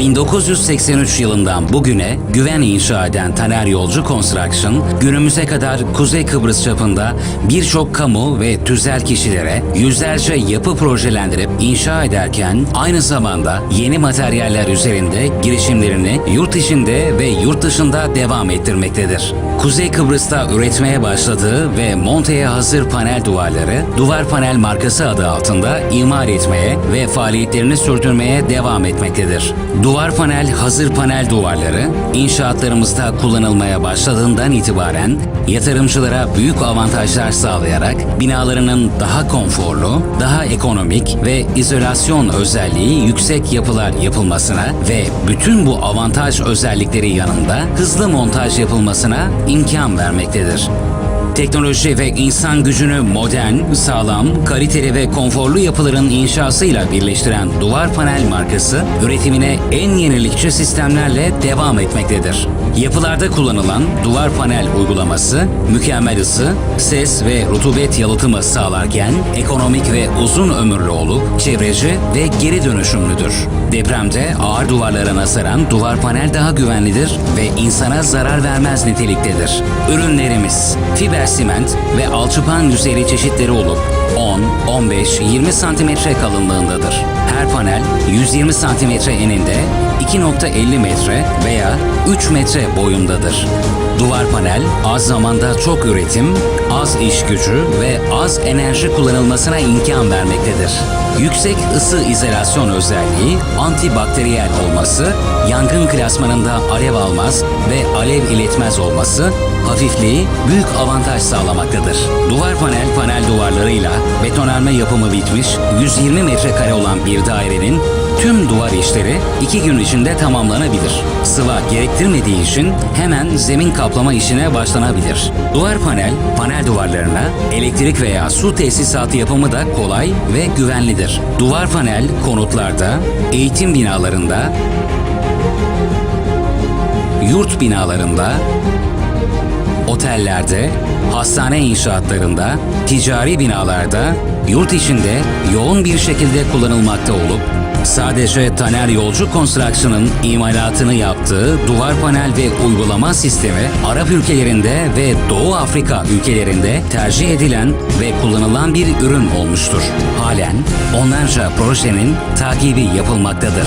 1983 yılından bugüne güven inşa eden Taner Yolcu Construction, günümüze kadar Kuzey Kıbrıs çapında birçok kamu ve tüzel kişilere yüzlerce yapı projelendirip inşa ederken aynı zamanda yeni materyaller üzerinde girişimlerini yurt içinde ve yurt dışında devam ettirmektedir. Kuzey Kıbrıs'ta üretmeye başladığı ve monteye hazır panel duvarları, Duvar Panel markası adı altında imar etmeye ve faaliyetlerini sürdürmeye devam etmektedir. Duvar Panel hazır panel duvarları, inşaatlarımızda kullanılmaya başladığından itibaren yatırımcılara büyük avantajlar sağlayarak binalarının daha konforlu, daha ekonomik ve izolasyon özelliği yüksek yapılar yapılmasına ve bütün bu avantaj özellikleri yanında hızlı montaj yapılmasına imkan vermektedir. Teknoloji ve insan gücünü modern, sağlam, kaliteli ve konforlu yapıların inşasıyla birleştiren Duvar Panel markası üretimine en yenilikçi sistemlerle devam etmektedir. Yapılarda kullanılan duvar panel uygulaması mükemmel ısı, ses ve rutubet yalıtımı sağlarken ekonomik ve uzun ömürlü olup çevreci ve geri dönüşümlüdür. Depremde ağır duvarlara nazaran duvar panel daha güvenlidir ve insana zarar vermez niteliktedir. Ürünlerimiz fiber siment ve alçıpan yüzeyli çeşitleri olup 10, 15, 20 santimetre kalınlığındadır. Her panel 120 santimetre eninde 2.50 metre veya 3 metre boyundadır. Duvar panel az zamanda çok üretim, az iş gücü ve az enerji kullanılmasına imkan vermektedir. Yüksek ısı izolasyon özelliği, antibakteriyel olması, yangın klasmanında alev almaz ve alev iletmez olması, hafifliği büyük avantaj sağlamaktadır. Duvar panel panel duvarlarıyla betonarme yapımı bitmiş 120 metrekare olan bir dairenin tüm duvar işleri iki gün içinde tamamlanabilir. Sıva gerektirmediği için hemen zemin kaplama işine başlanabilir. Duvar panel, panel duvarlarına elektrik veya su tesisatı yapımı da kolay ve güvenlidir. Duvar panel konutlarda, eğitim binalarında, yurt binalarında, otellerde, hastane inşaatlarında, ticari binalarda, yurt içinde yoğun bir şekilde kullanılmakta olup sadece Taner Yolcu Construction'ın imalatını yaptığı duvar panel ve uygulama sistemi Arap ülkelerinde ve Doğu Afrika ülkelerinde tercih edilen ve kullanılan bir ürün olmuştur. Halen onlarca projenin takibi yapılmaktadır.